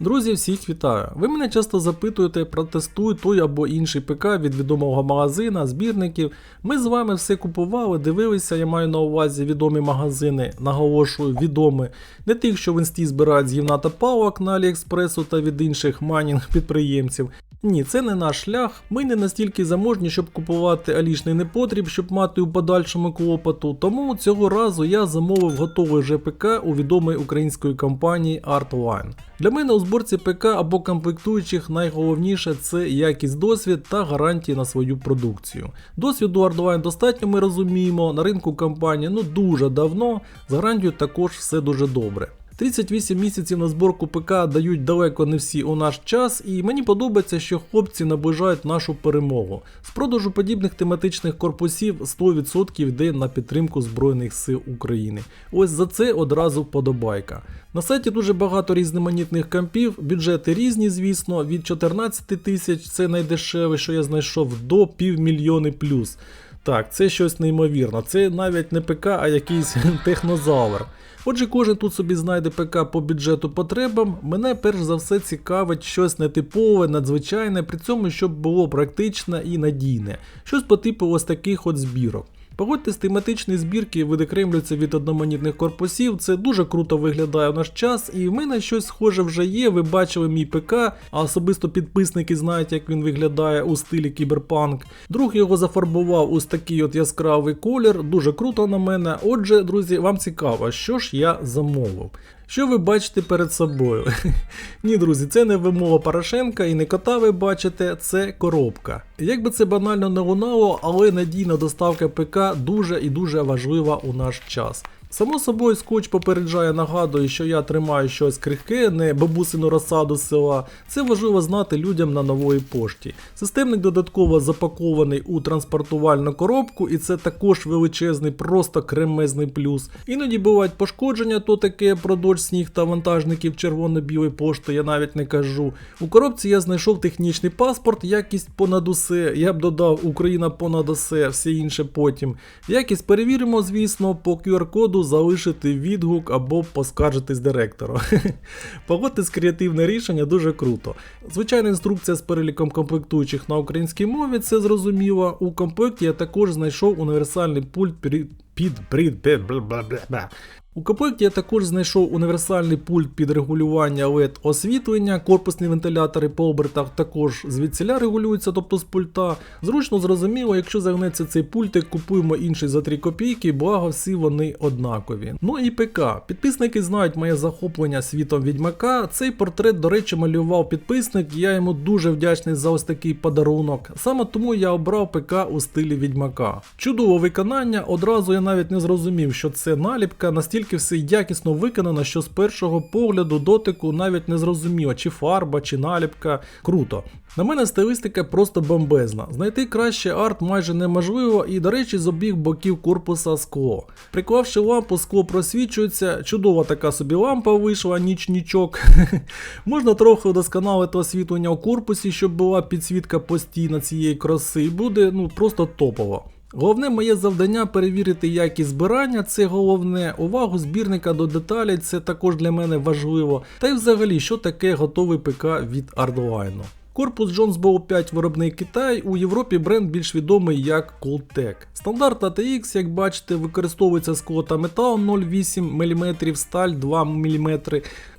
Друзі, всіх вітаю! Ви мене часто запитуєте про тестуй той або інший ПК від відомого магазина, збірників. Ми з вами все купували, дивилися, я маю на увазі відомі магазини, наголошую, відомі, не тих, що в інсті збирають з гівна та палок на Аліекспресу та від інших майнінг підприємців. Ні, це не наш шлях. Ми не настільки заможні, щоб купувати алішний непотріб, щоб мати у подальшому клопоту. Тому цього разу я замовив готовий ЖПК у відомої української компанії Artline. Для мене у зборці ПК або комплектуючих найголовніше це якість досвід та гарантії на свою продукцію. Досвіду Artline достатньо, ми розуміємо, на ринку компанії ну дуже давно, з гарантією також все дуже добре. 38 місяців на зборку ПК дають далеко не всі у наш час, і мені подобається, що хлопці наближають нашу перемогу. З продажу подібних тематичних корпусів 100% йде на підтримку Збройних сил України. Ось за це одразу вподобайка. На сайті дуже багато різноманітних компів, бюджети різні, звісно, від 14 тисяч, це найдешеве, що я знайшов, до півмільйони плюс. Так, це щось неймовірне. Це навіть не ПК, а якийсь технозавр. Отже, кожен тут собі знайде ПК по бюджету потребам. Мене перш за все цікавить щось нетипове, надзвичайне, при цьому щоб було практичне і надійне. Щось по типу ось таких от збірок. Погодьтесь, тематичні збірки видокремлюються від одноманітних корпусів, це дуже круто виглядає в наш час, і в мене щось схоже вже є. Ви бачили мій ПК, а особисто підписники знають, як він виглядає у стилі кіберпанк. Друг його зафарбував ось такий от яскравий колір, дуже круто на мене. Отже, друзі, вам цікаво, що ж я замовив. Що ви бачите перед собою? Ні, друзі, це не вимова Порошенка і не кота ви бачите, це коробка. Як би це банально не лунало, але надійна доставка ПК дуже і дуже важлива у наш час. Само собою, скотч попереджає, нагадує, що я тримаю щось крихке, не бабусину розсаду з села. Це важливо знати людям на нової пошті. Системник додатково запакований у транспортувальну коробку, і це також величезний, просто кремезний плюс. Іноді бувають пошкодження, то таке про дощ, сніг та вантажників червоно-білої пошти, я навіть не кажу. У коробці я знайшов технічний паспорт, якість понад усе. Я б додав Україна понад усе, все інше потім. Якість перевіримо, звісно, по QR-коду залишити відгук або поскаржитись директору. Погодьтесь, креативне рішення дуже круто. Звичайна інструкція з переліком комплектуючих на українській мові, це зрозуміло. У комплекті я також знайшов універсальний пульт під під під під бла-бла-бла. У комплекті я також знайшов універсальний пульт під регулювання LED освітлення, корпусні вентилятори по обертах також звідсіля регулюються, тобто з пульта. Зручно зрозуміло, якщо загнеться цей пультик, купуємо інший за 3 копійки, благо всі вони однакові. Ну і ПК. Підписники знають моє захоплення світом відьмака. Цей портрет, до речі, малював підписник, я йому дуже вдячний за ось такий подарунок. Саме тому я обрав ПК у стилі відьмака. Чудове виконання, одразу я навіть не зрозумів, що це наліпка, настільки все якісно виконано, що з першого погляду дотику навіть не зрозуміло, чи фарба, чи наліпка. Круто. На мене стилістика просто бомбезна. Знайти краще арт майже неможливо, і, до речі, з обіг боків корпуса скло. Приклавши лампу, скло просвічується, чудова така собі лампа вийшла, ніч-нічок. Можна трохи удосконалити освітлення у корпусі, щоб була підсвітка постійна цієї краси, і буде ну просто топово. Головне моє завдання перевірити якість збирання, це головне, увагу збірника до деталей, це також для мене важливо. Та й взагалі, що таке готовий ПК від Arduino. Корпус Jonesboro 5 виробник Китай, у Європі бренд більш відомий як Cooltech. Стандарт ATX, як бачите, використовується скло та метал 0,8 мм, сталь 2 мм.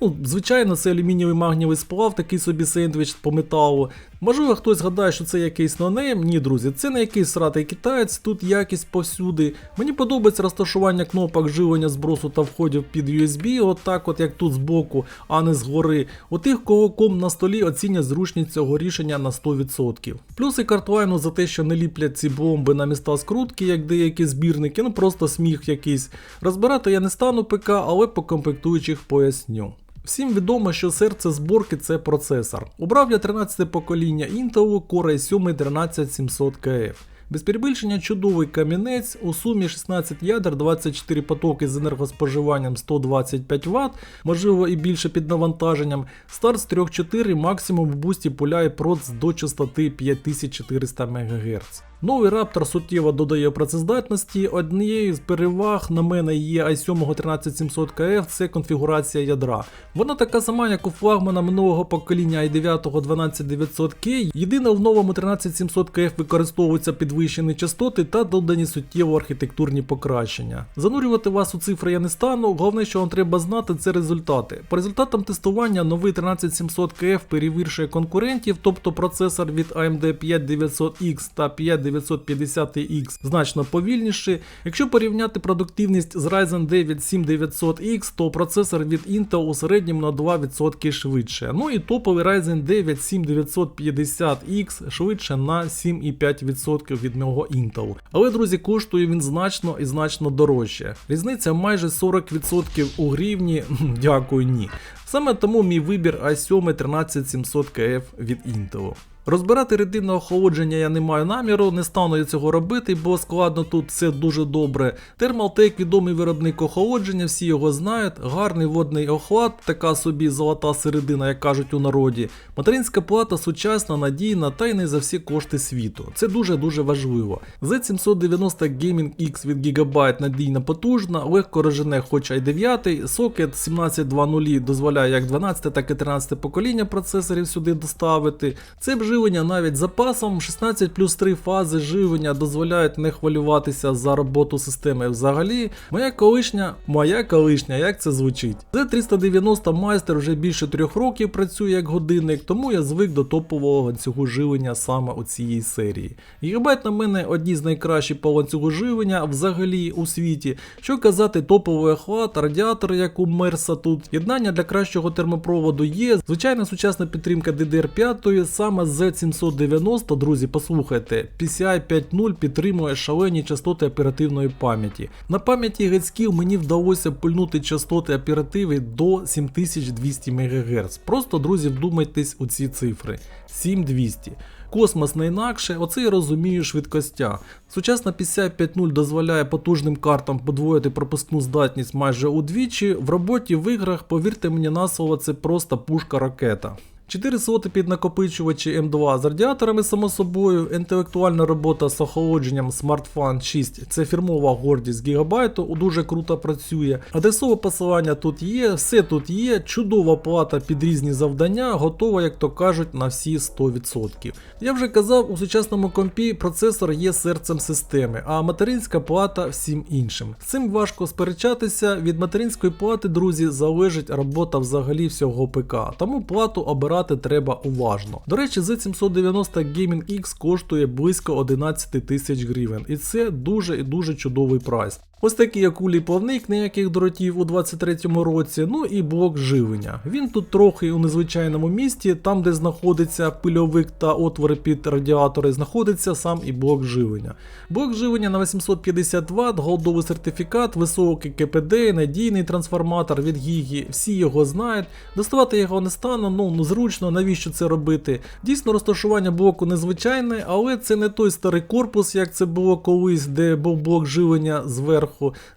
Ну, Звичайно, це алюмінієвий магнієвий сплав, такий собі сендвіч по металу. Можливо, хтось гадає, що це якийсь нонейм. Ні, друзі, це не якийсь сратий китаєць, тут якість повсюди. Мені подобається розташування кнопок живлення збросу та входів під USB, отак, от як тут збоку, а не згори. У тих, кого ком на столі оцінять зручність цього рішення на 100%. Плюси картлайну за те, що не ліплять ці бомби на міста скрутки, як деякі збірники, ну просто сміх якийсь. Розбирати я не стану ПК, але по комплектуючих поясню. Всім відомо, що серце зборки це процесор. Обрав я 13 покоління Intel Core i7 13700KF. Без перебільшення чудовий камінець, у сумі 16 ядер, 24 потоки з енергоспоживанням 125 Вт, можливо і більше під навантаженням. Старт з 3.4 максимум в бусті пуляє проц до частоти 5400 МГц. Новий Raptor суттєво додає працездатності. Однією з переваг на мене є i7 13700KF, це конфігурація ядра. Вона така сама, як у флагмана минулого покоління i9 12900K. Єдине в новому 13700KF використовуються підвищені частоти та додані суттєво архітектурні покращення. Занурювати вас у цифри я не стану. Головне, що вам треба знати, це результати. По результатам тестування новий 13700KF перевіршує конкурентів, тобто процесор від AMD 5900X та 5950X значно повільніший. Якщо порівняти продуктивність з Ryzen 9 7900X, то процесор від Intel у середньому на 2% швидше. Ну і топовий Ryzen 9 7950X швидше на 7,5% від мого Intel. Але, друзі, коштує він значно і значно дорожче. Різниця майже 40% у гривні. Дякую, ні. Саме тому мій вибір i7 13700KF від Intel. Розбирати рідинне охолодження я не маю наміру, не стану я цього робити, бо складно тут все дуже добре. Thermaltake відомий виробник охолодження, всі його знають. Гарний водний охлад, така собі золота середина, як кажуть у народі. Материнська плата сучасна, надійна та й не за всі кошти світу. Це дуже-дуже важливо. Z790 Gaming X від Gigabyte надійна потужна, легко рожене хоч i9, сокет 1720 дозволяє як 12, так і 13 покоління процесорів сюди доставити. Це б живлення навіть запасом 16 плюс 3 фази живлення дозволяють не хвилюватися за роботу системи взагалі. Моя колишня, моя колишня, як це звучить? Z390 майстер вже більше трьох років працює як годинник, тому я звик до топового ланцюгу живлення саме у цієї серії. Гігабайт на мене одні з найкращих по ланцюгу живлення взагалі у світі. Що казати, топовий охлад, радіатор, як у Мерса тут, єднання для кращого термопроводу є. Звичайна сучасна підтримка DDR5, саме з Z790, друзі, послухайте, PCI 5.0 підтримує шалені частоти оперативної пам'яті. На пам'яті гецьків мені вдалося пульнути частоти оперативи до 7200 МГц. Просто, друзі, вдумайтесь у ці цифри. 7200. Космос не інакше, оце я розумію швидкостя. Сучасна PCI 5.0 дозволяє потужним картам подвоїти пропускну здатність майже удвічі. В роботі в іграх, повірте мені на слово, це просто пушка-ракета. 4 слоти під накопичувачі М2 з радіаторами, само собою, інтелектуальна робота з охолодженням SmartFun 6 це фірмова гордість гігабайту, дуже круто працює. Адресове посилання тут є, все тут є, чудова плата під різні завдання, готова, як то кажуть, на всі 100%. Я вже казав, у сучасному компі процесор є серцем системи, а материнська плата всім іншим. З цим важко сперечатися, від материнської плати, друзі, залежить робота взагалі всього ПК, тому плату обирати треба уважно. До речі, Z790 Gaming X коштує близько 11 тисяч гривень, і це дуже і дуже чудовий прайс. Ось такий акулій плавник, ніяких дротів у 23-му році, ну і блок живлення. Він тут трохи у незвичайному місті, там де знаходиться пильовик та отвори під радіатори, знаходиться сам і блок живлення. Блок живлення на 850 Вт, голдовий сертифікат, високий КПД, надійний трансформатор від Гігі, всі його знають. Доставати його не стану, ну, ну зручно, навіщо це робити. Дійсно, розташування блоку незвичайне, але це не той старий корпус, як це було колись, де був блок живлення зверху.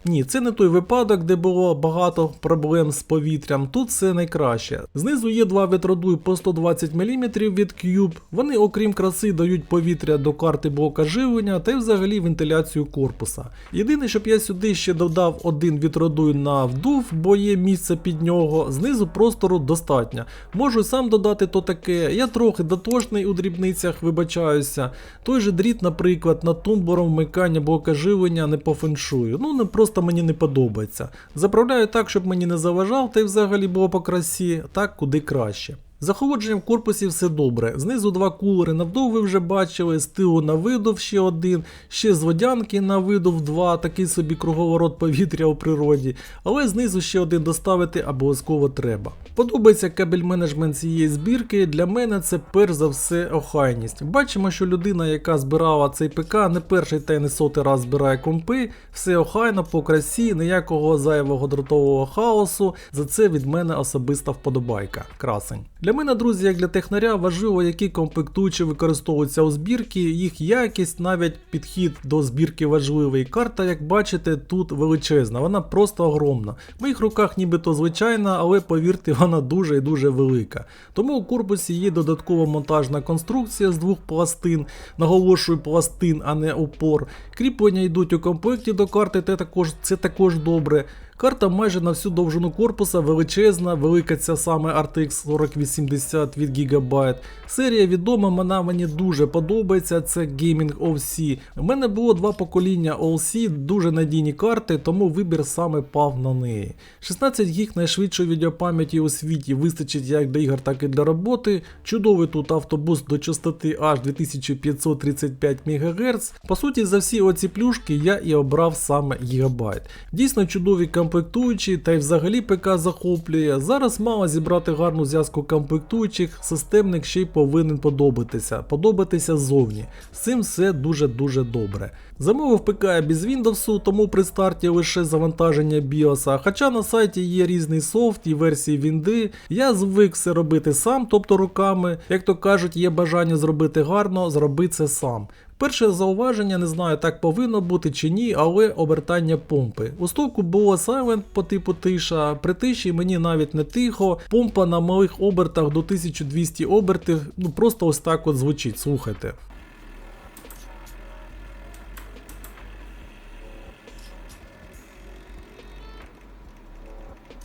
Ні, це не той випадок, де було багато проблем з повітрям. Тут все найкраще. Знизу є два вітродуй по 120 мм від Cube. Вони, окрім краси, дають повітря до карти блока живлення та й взагалі вентиляцію корпуса. Єдине, щоб я сюди ще додав один вітродуй на вдув, бо є місце під нього. Знизу простору достатньо. Можу сам додати то таке. Я трохи дотошний у дрібницях, вибачаюся. Той же дріт, наприклад, над тумблером вмикання блока живлення не по феншую. Ну, не просто мені не подобається. Заправляю так, щоб мені не заважав, та й взагалі було по красі, так куди краще. З охолодженням корпусі все добре. Знизу два кулери навдов ви вже бачили, з тилу на видув ще один, ще з водянки на видув два, такий собі круговорот повітря у природі. Але знизу ще один доставити обов'язково треба. Подобається кабель менеджмент цієї збірки. Для мене це перш за все охайність. Бачимо, що людина, яка збирала цей ПК, не перший та й не сотий раз збирає компи, все охайно по красі, ніякого зайвого дротового хаосу. За це від мене особиста вподобайка. Красень. Для мене, друзі, як для технаря, важливо, які комплектуючі використовуються у збірці, їх якість, навіть підхід до збірки важливий. Карта, як бачите, тут величезна, вона просто огромна. В моїх руках нібито звичайна, але повірте, вона дуже і дуже велика. Тому у корпусі є додаткова монтажна конструкція з двох пластин, наголошую пластин, а не опор. Кріплення йдуть у комплекті до карти, це також, це також добре. Карта майже на всю довжину корпуса величезна, велика ця саме RTX 4080 від Gigabyte. Серія відома, вона мені дуже подобається, це Gaming OC. У мене було два покоління OC, дуже надійні карти, тому вибір саме пав на неї. 16 гіг найшвидшої відеопам'яті у світі вистачить як для ігор, так і для роботи. Чудовий тут автобус до частоти аж 2535 МГц. По суті, за всі оці плюшки я і обрав саме Gigabyte. Дійсно чудові комплектуючі, та й взагалі ПК захоплює. Зараз мало зібрати гарну зв'язку комплектуючих, системник ще й повинен подобатися, подобатися ззовні. З цим все дуже-дуже добре. Замовив ПК без Windows, тому при старті лише завантаження BIOS, хоча на сайті є різний софт і версії Вінди. Я звик все робити сам, тобто руками. Як то кажуть, є бажання зробити гарно, зроби це сам. Перше зауваження, не знаю, так повинно бути чи ні, але обертання помпи. У стовку було Silent по типу тиша, при тиші мені навіть не тихо. Помпа на малих обертах до 1200 обертів, ну просто ось так от звучить, слухайте.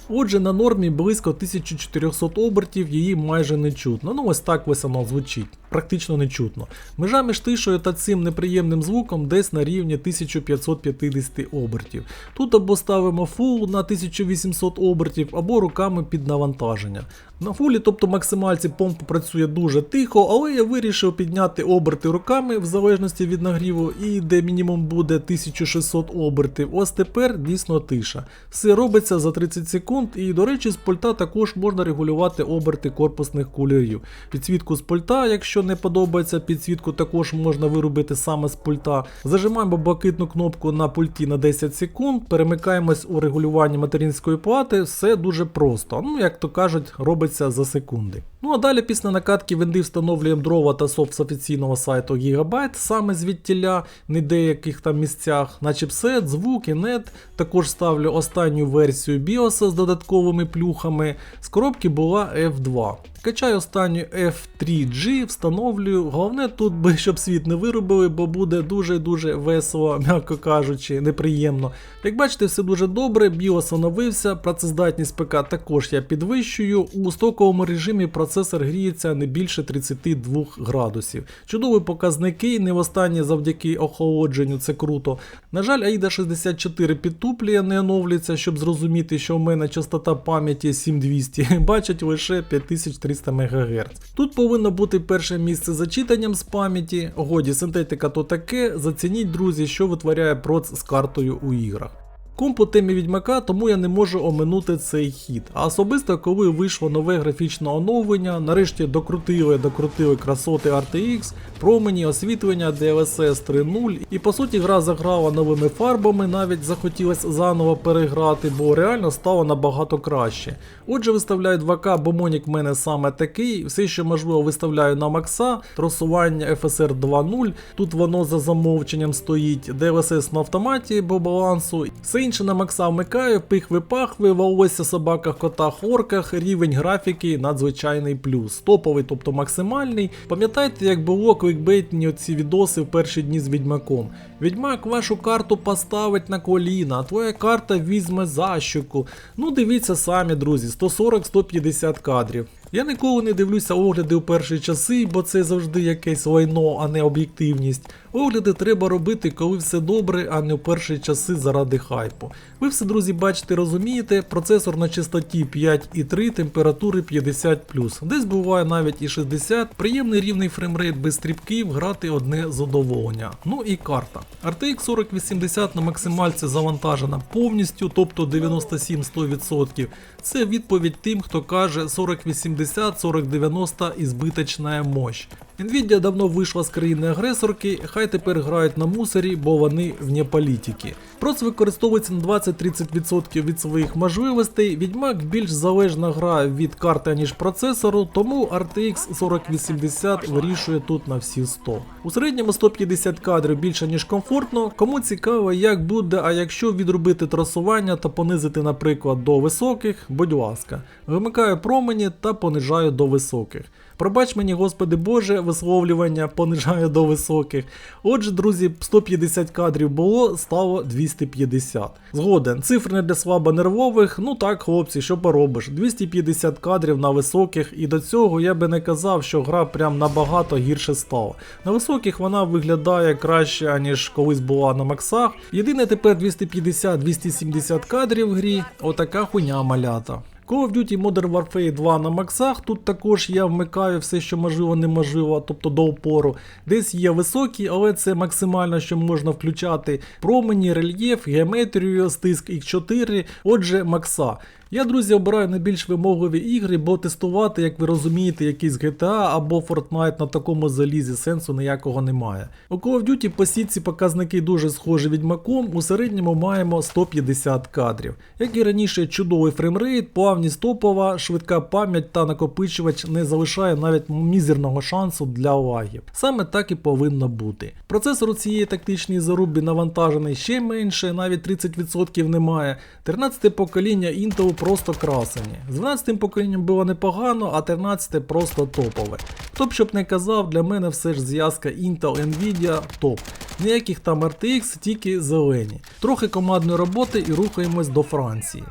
Отже, на нормі близько 1400 обертів, її майже не чутно. Ну ось так ось воно звучить, практично не чутно. Межа між тишою та цим неприємним звуком десь на рівні 1550 обертів. Тут або ставимо фул на 1800 обертів, або руками під навантаження. На фулі, тобто максимальці помпа працює дуже тихо, але я вирішив підняти оберти руками в залежності від нагріву, і де мінімум буде 1600 обертів. Ось тепер дійсно тиша. Все робиться за 30 секунд, і до речі, з пульта також можна регулювати оберти корпусних кулерів. Підсвітку з пульта, якщо не подобається, підсвітку також можна виробити саме з пульта. Зажимаємо блакитну кнопку на пульті на 10 секунд, перемикаємось у регулюванні материнської плати, все дуже просто. Ну, як то кажуть, робиться за секунди. Ну а далі після накатки винди встановлюємо дрова та софт з офіційного сайту Gigabyte, саме звідтіля, не деяких там місцях, на чіпсет, звук і нет. Також ставлю останню версію BIOS з додатковими плюхами. З коробки була F2. Качаю останню F3G, встановлюю. Головне тут би, щоб світ не виробили, бо буде дуже-дуже весело, м'яко кажучи, неприємно. Як бачите, все дуже добре, BIOS оновився, працездатність ПК також я підвищую. У стоковому режимі процесор гріється не більше 32 градусів. Чудові показники, не востаннє завдяки охолодженню, це круто. На жаль, AIDA 64 підтуплює, не оновлюється, щоб зрозуміти, що в мене частота пам'яті 7200, бачать лише 5300 МГц. Тут повинно бути перше місце за читанням з пам'яті. Годі, синтетика то таке. Зацініть, друзі, що витворяє проц з картою у іграх. Комп у темі відьмака, тому я не можу оминути цей хід. А особисто, коли вийшло нове графічне оновлення, нарешті докрутили, докрутили красоти RTX, промені, освітлення DLSS 3.0, і по суті гра заграла новими фарбами, навіть захотілося заново переграти, бо реально стало набагато краще. Отже, виставляю 2К, бо Монік в мене саме такий, все, що можливо, виставляю на макса, тросування FSR 2.0, тут воно за замовченням стоїть, DLSS на автоматі, бо балансу. Все інше на макса вмикаю, пихви-пахви, волосся собака, кота, хорках, рівень графіки надзвичайний плюс. Топовий, тобто максимальний. Пам'ятаєте, як було клікбейтні оці відоси в перші дні з відьмаком? Відьмак вашу карту поставить на коліна, а твоя карта візьме защуку. Ну дивіться самі, друзі, 140-150 кадрів. Я ніколи не дивлюся огляди у перші часи, бо це завжди якесь лайно, а не об'єктивність. Огляди треба робити, коли все добре, а не в перші часи заради хайпу. Ви все, друзі, бачите, розумієте, процесор на частоті 5,3, температури 50 десь буває навіть і 60, приємний рівний фреймрейт без стрибків, грати одне задоволення. Ну і карта. RTX 4080 на максимальці завантажена повністю, тобто 97-100%. Це відповідь тим, хто каже 4080, 4090 і збиточна мощь. Nvidia давно вийшла з країни агресорки, хай тепер грають на мусорі, бо вони вне політики. Просто використовується на 20-30% від своїх можливостей. Відьмак більш залежна гра від карти, ніж процесору, тому RTX 4080 вирішує тут на всі 100. У середньому 150 кадрів більше ніж комфортно. Кому цікаво, як буде, а якщо відробити трасування та понизити, наприклад, до високих, будь ласка, вимикаю промені та понижаю до високих. Пробач мені, Господи Боже, висловлювання понижаю до високих. Отже, друзі, 150 кадрів було, стало 250. Згоден, цифри не для слабонервових. Ну так, хлопці, що поробиш? 250 кадрів на високих, і до цього я би не казав, що гра прям набагато гірше стала. На високих вона виглядає краще, аніж колись була на максах. Єдине тепер 250-270 кадрів в грі, отака хуйня малята. Call of Duty Modern Warfare 2 на максах. Тут також я вмикаю все, що можливо, неможливо, тобто до опору. Десь є високі, але це максимально, що можна включати. Промені, рельєф, геометрію, стиск X4, отже, макса. Я, друзі, обираю найбільш вимогливі ігри, бо тестувати, як ви розумієте, якийсь GTA або Fortnite на такому залізі сенсу ніякого немає. У Call of Duty по сітці показники дуже схожі відьмаком, у середньому маємо 150 кадрів. Як і раніше, чудовий фреймрейт, плавність топова, швидка пам'ять та накопичувач не залишає навіть мізерного шансу для лагів. Саме так і повинно бути. Процесор у цієї тактичній зарубі навантажений ще менше, навіть 30% немає. 13 покоління Intel просто красені. З 12 поколінням було непогано, а 13 просто топове. Хто б щоб не казав, для мене все ж зв'язка Intel Nvidia топ. Ніяких там RTX, тільки зелені. Трохи командної роботи і рухаємось до Франції.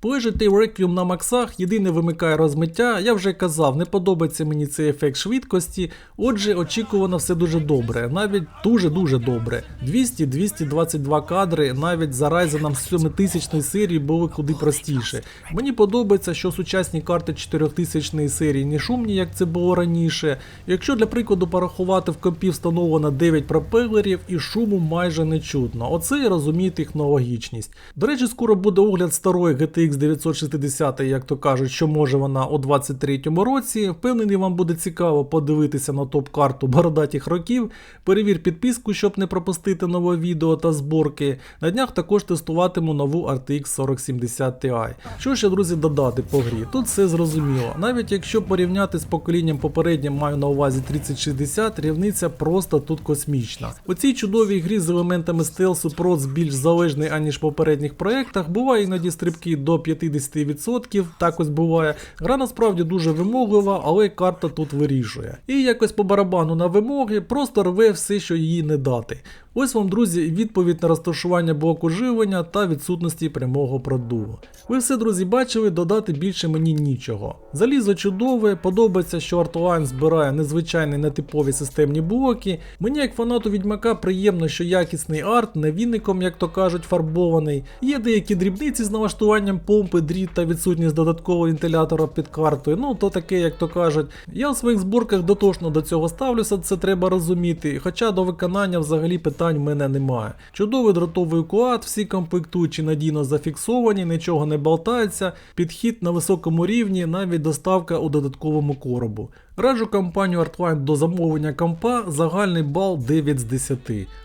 Полежати Requiem на максах єдине вимикає розмиття. Я вже казав, не подобається мені цей ефект швидкості. Отже, очікувано все дуже добре, навіть дуже-дуже добре. 200-222 кадри навіть за Ryzen 7000 серії були куди простіше. Мені подобається, що сучасні карти 4000 серії не шумні, як це було раніше. Якщо для прикладу порахувати в компі встановлено 9 пропелерів і шуму майже не чутно. Оце і розуміє технологічність. До речі, скоро буде огляд старої GTX 960, як то кажуть, що може вона у 23-му році. Впевнений, вам буде цікаво подивитися на топ-карту бородатих років. Перевір підписку, щоб не пропустити нове відео та зборки. На днях також тестуватиму нову RTX 4070 Ti. Що ще, друзі, додати по грі? Тут все зрозуміло. Навіть якщо порівняти з поколінням попереднім, маю на увазі 3060, рівниця просто тут космічна. У цій чудовій грі з елементами стелсу проц більш залежний, аніж в попередніх проєктах, буває іноді стрибки до 50%, так ось буває. Гра насправді дуже вимоглива, але карта тут вирішує. І якось по барабану на вимоги просто рве все, що її не дати. Ось вам, друзі, відповідь на розташування блоку живлення та відсутності прямого продуву. Ви все, друзі, бачили, додати більше мені нічого. Залізо чудове, подобається, що Artline збирає незвичайні нетипові системні блоки. Мені, як фанату відьмака, приємно, що якісний арт, не віником, як то кажуть, фарбований. Є деякі дрібниці з налаштуванням помпи, дріт та відсутність додаткового вентилятора під картою. Ну, то таке, як то кажуть. Я у своїх зборках дотошно до цього ставлюся, це треба розуміти. Хоча до виконання взагалі питань в мене немає. Чудовий дротовий куат, всі комплектуючі надійно зафіксовані, нічого не болтається, підхід на високому рівні, навіть доставка у додатковому коробу. Раджу компанію Artline до замовлення компа, загальний бал 9 з 10.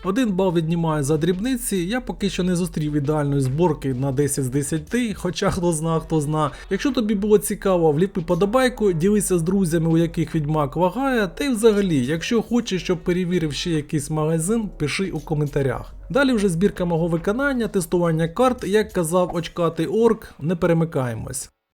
Один бал віднімаю за дрібниці, я поки що не зустрів ідеальної зборки на 10 з 10, хоча хто зна, хто зна. Якщо тобі було цікаво, вліпи подобайку, ділися з друзями, у яких відьмак вагає, та й взагалі, якщо хочеш, щоб перевірив ще якийсь магазин, пиши у коментарях. Далі вже збірка мого виконання, тестування карт, як казав очкатий орк, не перемикаємось.